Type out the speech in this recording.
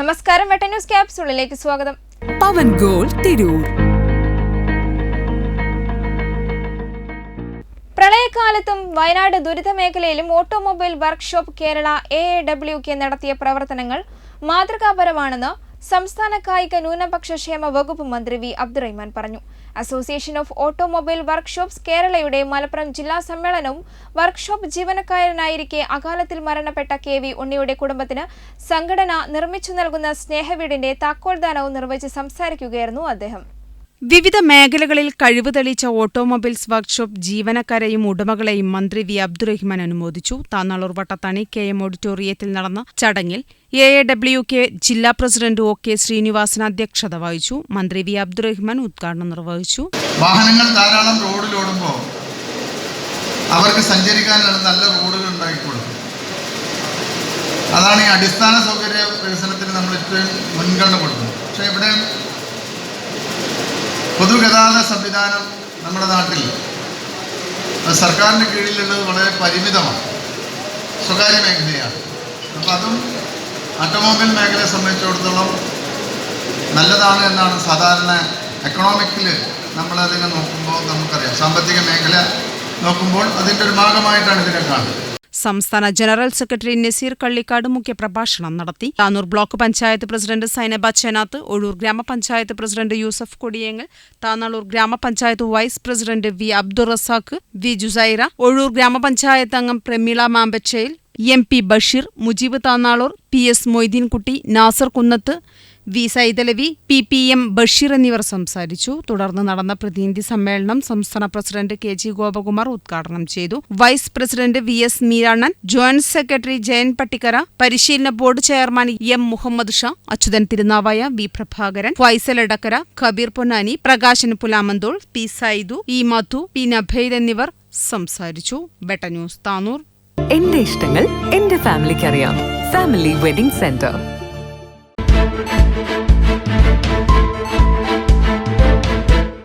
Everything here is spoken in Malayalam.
നമസ്കാരം വെട്ട ന്യൂസ് ക്യാപ്സുള്ളിലേക്ക് സ്വാഗതം. പവൻ ഗോൾ തിരൂർ. പ്രളയകാലത്തും വയനാട് ദുരിത മേഖലയിലും automobile workshop Kerala A A W K നടത്തിയ പ്രവർത്തനങ്ങൾ മാതൃകാപരമാണെന്ന് സംസ്ഥാന കായിക ന്യൂനപക്ഷ ക്ഷേമ വകുപ്പ് മന്ത്രി വി അബ്ദുറഹ്മാൻ പറഞ്ഞു. അസോസിയേഷൻ ഓഫ് ഓട്ടോമൊബൈൽ വർക്ക്ഷോപ്സ് കേരളയുടെ മലപ്പുറം ജില്ലാ സമ്മേളനവും വർക്ക്ഷോപ്പ് ജീവനക്കാരനായിരിക്കെ അകാലത്തിൽ മരണപ്പെട്ട കെ വി ഉണ്ണിയുടെ കുടുംബത്തിന് സംഘടന നിർമ്മിച്ചു നൽകുന്ന സ്നേഹവീടിന്റെ താക്കോൽദാനവും നിർവഹിച്ച് സംസാരിക്കുകയായിരുന്നു അദ്ദേഹം. വിവിധ മേഖലകളിൽ കഴിവ് തെളിയിച്ച ഓട്ടോമൊബൈൽസ് വർക്ക്ഷോപ്പ് ജീവനക്കാരെയും ഉടമകളെയും മന്ത്രി വി അബ്ദുറഹ്മാൻ അനുമോദിച്ചു. താന്നാളൂർ വട്ടത്താണി കെ എം ഓഡിറ്റോറിയത്തിൽ നടന്ന ചടങ്ങിൽ എ എ ഡബ്ല്യു കെ ജില്ലാ പ്രസിഡന്റ് ഒ കെ ശ്രീനിവാസൻ അധ്യക്ഷത വഹിച്ചു. മന്ത്രി വി അബ്ദുറഹ്മാൻ ഉദ്ഘാടനം നിർവഹിച്ചു. വാഹനങ്ങൾ ധാരാളം റോഡിലോടുമ്പോൾ അവർക്ക് സഞ്ചരിക്കാനുള്ള നല്ല റോഡുകൾ അതാണ് ഈ അടിസ്ഥാന സൗകര്യ വികസനത്തിന് നമ്മൾ ഏറ്റവും മുൻഗണന കൊടുക്കുന്നത്. പക്ഷേ ഇവിടെ പൊതുഗതാഗത സംവിധാനം നമ്മുടെ നാട്ടിൽ സർക്കാരിന്റെ കീഴിലുള്ളത് വളരെ പരിമിതമാണ്. സ്വകാര്യ മേഖലയാണ്. അപ്പോൾ അതും ഓട്ടോമൊബൈൽ മേഖലയെ സംബന്ധിച്ചിടത്തോളം നല്ലതാണ് എന്നാണ് സാധാരണ എക്കണോമിക്കിൽ നമ്മളതിനെ നോക്കുമ്പോൾ നമുക്കറിയാം. സാമ്പത്തിക മേഖല നോക്കുമ്പോൾ അതിന്റെ ഒരു ഭാഗമായിട്ടാണ് ഇതിനെ കാണുന്നത്. സംസ്ഥാന ജനറൽ സെക്രട്ടറി നസീർ കള്ളിക്കാട് മുഖ്യപ്രഭാഷണം നടത്തി. താനൂർ ബ്ലോക്ക് പഞ്ചായത്ത് പ്രസിഡന്റ് സൈനബ ചെനാത്ത് ഒഴൂർ ഗ്രാമപഞ്ചായത്ത് പ്രസിഡന്റ് യൂസഫ് കൊടിയേങ്ങൽ താനാളൂർ ഗ്രാമപഞ്ചായത്ത് vice president V Abdul Razak V Jusaira Ozhur ഗ്രാമപഞ്ചായത്ത് അംഗം Prameela Mambachayil M P Basheer Mujeeb Thanalur P S Moideenkutty Nasar Kunnath V Saithalavi P P M Basheer എന്നിവർ സംസാരിച്ചു. തുടർന്ന് നടന്ന പ്രതിനിധി സമ്മേളനം സംസ്ഥാന പ്രസിഡന്റ് കെ ജി ഗോപകുമാർ ഉദ്ഘാടനം ചെയ്തു. Vice president V S Meeranan joint secretary Jayan Pattikkara പരിശീലന board chairman M Muhammad Shah Achuthan Thirunavaya V Prabhakaran Faisal Edakkara Kabeer Ponnani Prakashan Pulamanthole P Saidu E Madhu P Nabhaid എന്നിവർ സംസാരിച്ചു. ബെട്ട ന്യൂസ് താനൂർ. എന്റെ ഇഷ്ടങ്ങൾ എന്റെ ഫാമിലിക്ക് അറിയാം ഫാമിലി വെഡിംഗ് സെന്റർ.